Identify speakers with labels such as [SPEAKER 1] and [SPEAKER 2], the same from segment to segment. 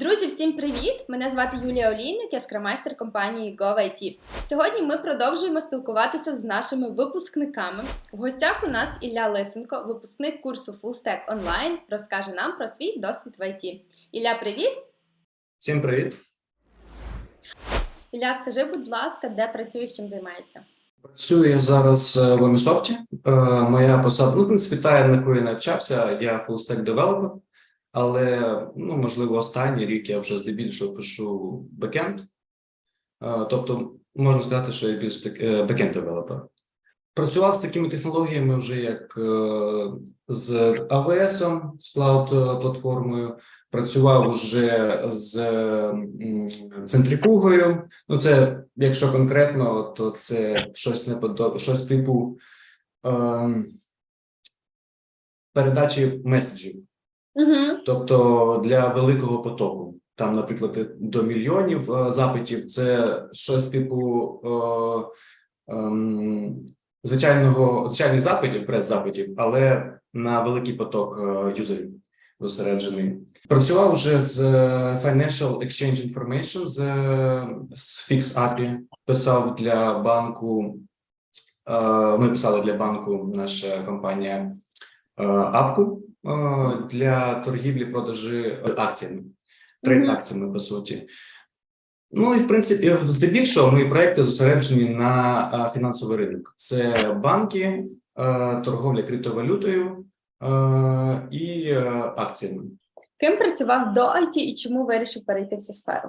[SPEAKER 1] Друзі, всім привіт! Мене звати Юлія Олійник, я скрамайстер компанії GoVIT. Сьогодні ми продовжуємо спілкуватися з нашими випускниками. В гостях у нас Ілля Лисенко, випускник курсу FullStack Online, розкаже нам про свій досвід в ІТ. Ілля, привіт!
[SPEAKER 2] Всім привіт!
[SPEAKER 1] Ілля, скажи, будь ласка, де працюєш, чим займаєшся?
[SPEAKER 2] Працюю я зараз е, в Ubisoft. Е, Моя посада, ну, в принципі, та, на яку я навчався, я full-stack developer, але, ну, можливо, останній рік я вже здебільшого пишу бекенд. Е, Тобто, можна сказати, що я більш так, бекенд девелопер. Працював з такими технологіями вже як е, з AWS, з клауд-платформою, працював уже з центрифугою. Ну, це якщо конкретно, то це щось не подоб... щось типу ем, передачі меседжів,
[SPEAKER 1] Угу.
[SPEAKER 2] тобто для великого потоку. Там, наприклад, до мільйонів е, запитів, це щось типу е, ем, звичайного звичайних запитів, прес-запитів, але на великий поток е, юзерів зосереджений. Працював вже з е, Financial Exchange Information, з, е, з Fix API, писав для банку. е, Ми писали для банку наша компанія е, апку е, для торгівлі продажі акціями, трейд акціями, по суті. Ну і в принципі, здебільшого мої проекти зосереджені на е, фінансовий ринок. Це банки, е, торговля криптовалютою е, і е, акціями.
[SPEAKER 1] Ким працював до IT і чому вирішив перейти в цю сферу?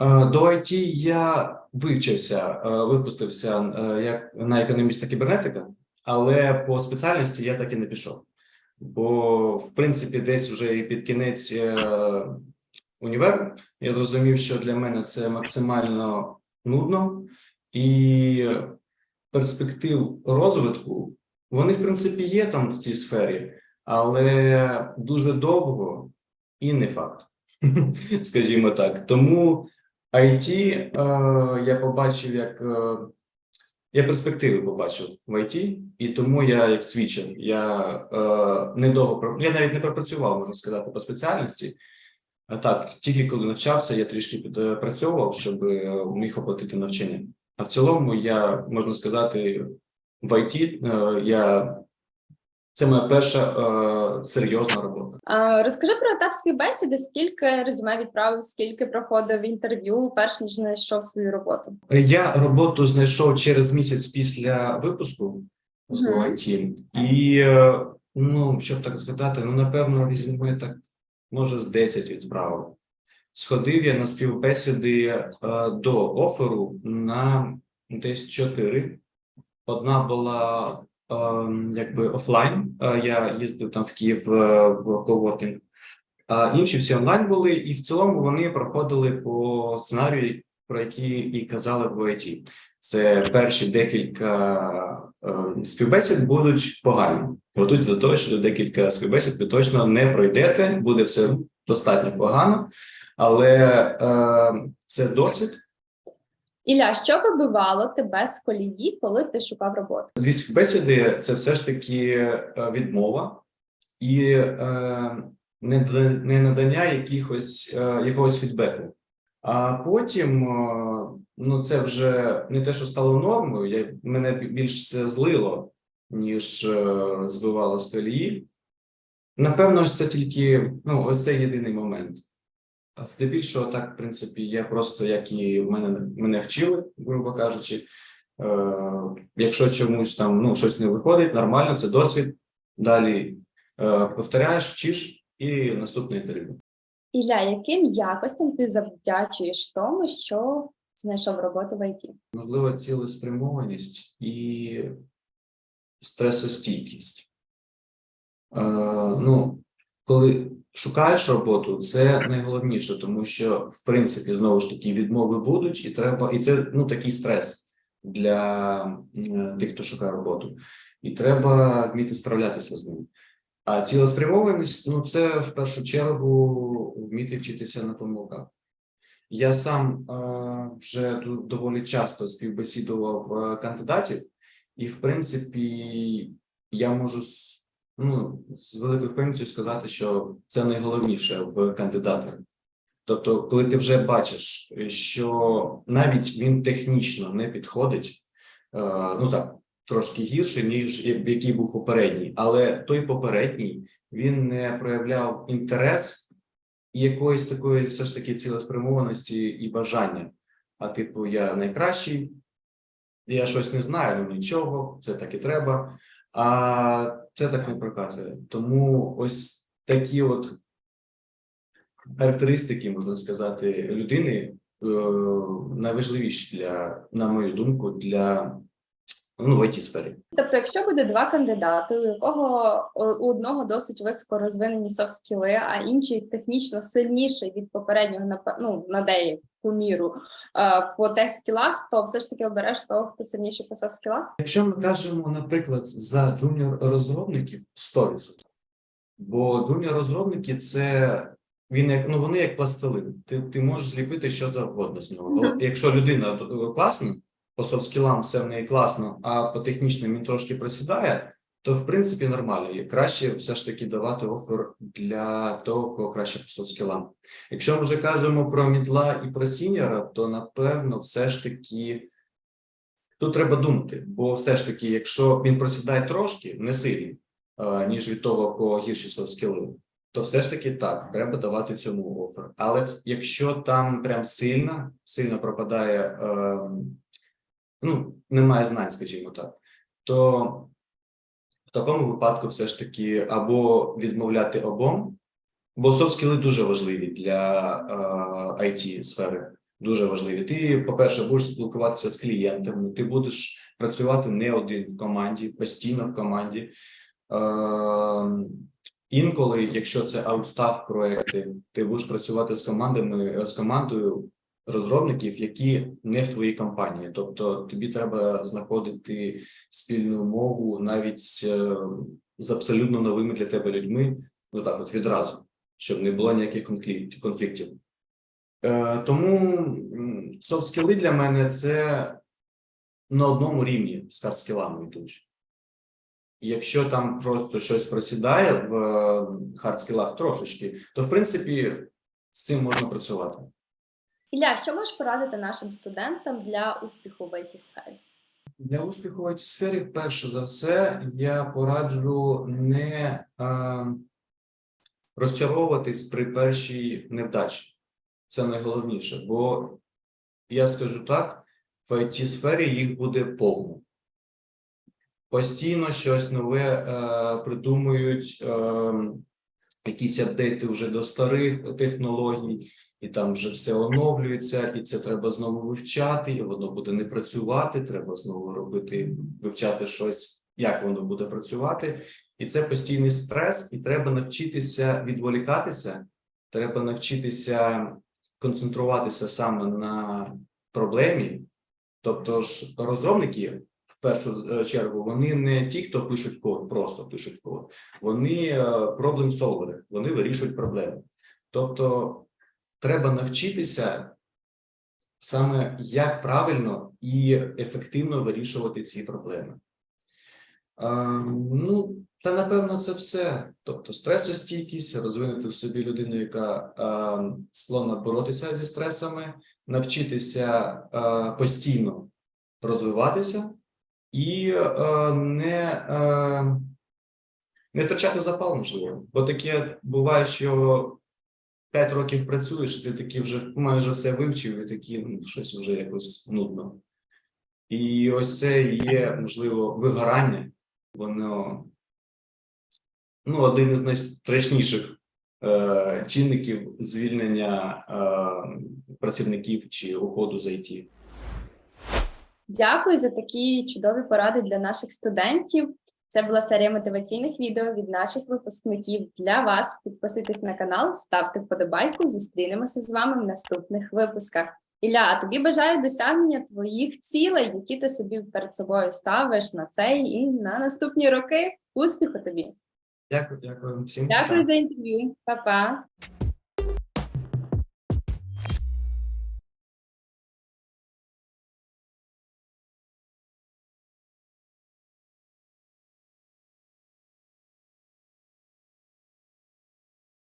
[SPEAKER 2] Е, До IT я вивчився, е, випустився е, як на економіста кібернетика, але по спеціальності я так і не пішов. Бо, в принципі, десь вже і під кінець е, універу я зрозумів, що для мене це максимально нудно, і перспектив розвитку вони, в принципі, є там в цій сфері, але дуже довго і не факт, скажімо так. Тому IT е, я побачив як е, я перспективи побачив в ІТ, і тому я як свідчив, Я е, недовго я навіть не пропрацював, можна сказати, по спеціальності. А так, тільки коли навчався, я трішки підпрацьовував, щоб е, міг оплатити навчання. А в цілому, я можна сказати, в ІТ е, я це моя перша е, серйозна робота.
[SPEAKER 1] А, Розкажи про етап співбесіди, скільки резюме відправив, скільки проходив інтерв'ю, перш ніж знайшов свою роботу.
[SPEAKER 2] Я роботу знайшов через місяць після випуску з. IT. І е, ну, щоб так згадати, ну напевно, резюме так може з 10 відправив. Сходив я на співбесіди е, до оферу на десь 4. Одна була е, якби офлайн. Е, я їздив там в Київ е, в коворкінг. А інші всі онлайн були, і в цілому вони проходили по сценарію, про які і казали в IT. Це перші декілька е, співбесід будуть погані. Готуйтесь до того, що декілька співбесід ви точно не пройдете, буде все достатньо погано, але е, це досвід.
[SPEAKER 1] Ілля, що вибивало тебе з колії, коли ти шукав роботу?
[SPEAKER 2] Дві співбесіди це все ж таки е, відмова і е, не- надання якихось е, якогось фідбеку. А потім е, ну це вже не те, що стало нормою. Я мене бі- більш це злило, ніж е, збивало з колії. Напевно, це тільки ну, ось єдиний момент. Здебільшого, так, в принципі, я просто як і в мене мене вчили, грубо кажучи. Е, якщо чомусь там ну, щось не виходить, нормально, це досвід. Далі е, повторяєш, вчиш і наступне інтерв'ю.
[SPEAKER 1] Ілля, яким якостям ти завдячуєш тому, що знайшов роботу в ІТ?
[SPEAKER 2] Можливо, цілеспрямованість і стресостійкість. Е, ну, коли шукаєш роботу, це найголовніше, тому що, в принципі, знову ж таки, відмови будуть, і треба, і це ну, такий стрес для е, тих, хто шукає роботу, і треба вміти справлятися з ним. А цілеспрямованість ну, це в першу чергу вміти вчитися на помилках. Я сам е, вже доволі часто співбесідував е, кандидатів, і, в принципі, я можу ну, з великою впевненістю сказати, що це найголовніше в кандидатах. Тобто, коли ти вже бачиш, що навіть він технічно не підходить, е, ну так, трошки гірше, ніж який був попередній, але той попередній він не проявляв інтерес і якоїсь такої все ж таки цілеспрямованості і бажання. А типу, я найкращий, я щось не знаю, ну нічого, це так і треба. А це так не прокатує. Тому ось такі от характеристики, можна сказати, людини е, найважливіші для, на мою думку, для ну, в it сфері.
[SPEAKER 1] Тобто, якщо буде два кандидати, у якого у одного досить високо розвинені софт-скіли, а інший технічно сильніший від попереднього напе- ну, на деяку міру е, по тех-скілах, то все ж таки обереш того, хто сильніший по софт-скілах?
[SPEAKER 2] Якщо ми кажемо, наприклад, за джуніор розробників 100%. Бо джуніор розробники це він як ну вони як пластилин. Ти, ти можеш зліпити що завгодно з нього.
[SPEAKER 1] Мгм.
[SPEAKER 2] Але Якщо людина е, класна, по софт-скілам все в неї класно, а по технічним він трошки просідає, то в принципі нормально. І краще все ж таки давати офер для того, кого краще по софт-скілам. Якщо ми вже кажемо про мідла і про сіньора, то напевно все ж таки. Тут треба думати, бо все ж таки, якщо він просідає трошки, не сильно, е, ніж від того, кого гірші софт-скіли, то все ж таки так, треба давати цьому офер. Але якщо там прям сильно, сильно пропадає, е, ну, немає знань, скажімо так, то такому випадку все ж таки або відмовляти обом, бо софт-скіли дуже важливі для е, it сфери. Дуже важливі. Ти, по-перше, будеш спілкуватися з клієнтами, ти будеш працювати не один в команді, постійно в команді. Е, інколи, якщо це аутстав проекти, ти будеш працювати з командами з командою розробників, які не в твоїй компанії. Тобто тобі треба знаходити спільну мову навіть е, з абсолютно новими для тебе людьми, ну так, от відразу, щоб не було ніяких конфліктів. Е, тому софт-скіли для мене це на одному рівні з хардскілами йдуть. Якщо там просто щось просідає в е, хардскілах трошечки, то в принципі з цим можна працювати.
[SPEAKER 1] Ілля, що можеш порадити нашим студентам для успіху в it сфері?
[SPEAKER 2] Для успіху в it сфері, перше за все, я пораджу не е, розчаровуватись при першій невдачі. Це найголовніше, бо я скажу так: в it сфері їх буде повно. Постійно щось нове е, придумують, е, якісь апдейти вже до старих технологій, і там вже все оновлюється, і це треба знову вивчати, і воно буде не працювати. Треба знову робити, вивчати щось, як воно буде працювати. І це постійний стрес, і треба навчитися відволікатися. Треба навчитися концентруватися саме на проблемі. Тобто ж розробники в першу е, чергу вони не ті, хто пишуть код, просто пишуть код. Вони проблем солвери, вони вирішують проблеми. Тобто треба навчитися саме як правильно і ефективно вирішувати ці проблеми. Ну, та напевно, це все. Тобто, стресостійкість, розвинути в собі людину, яка е, склонна боротися зі стресами, навчитися е, постійно розвиватися і е, не, е, не втрачати запал, можливо. Бо таке буває, що 5 років працюєш, ти таки вже майже все вивчив, і такі ну, щось вже якось нудно. І ось це є, можливо, вигорання. Воно ну, один із найстрашніших е, чинників звільнення е, працівників чи уходу з IT.
[SPEAKER 1] Дякую за такі чудові поради для наших студентів. Це була серія мотиваційних відео від наших випускників для вас. Підписуйтесь на канал, ставте вподобайку. Зустрінемося з вами в наступних випусках. Ілля, а тобі бажаю досягнення твоїх цілей, які ти собі перед собою ставиш на цей і на наступні роки. Успіху тобі!
[SPEAKER 2] Дякую, дякую всім.
[SPEAKER 1] Дякую за інтерв'ю, Па-па!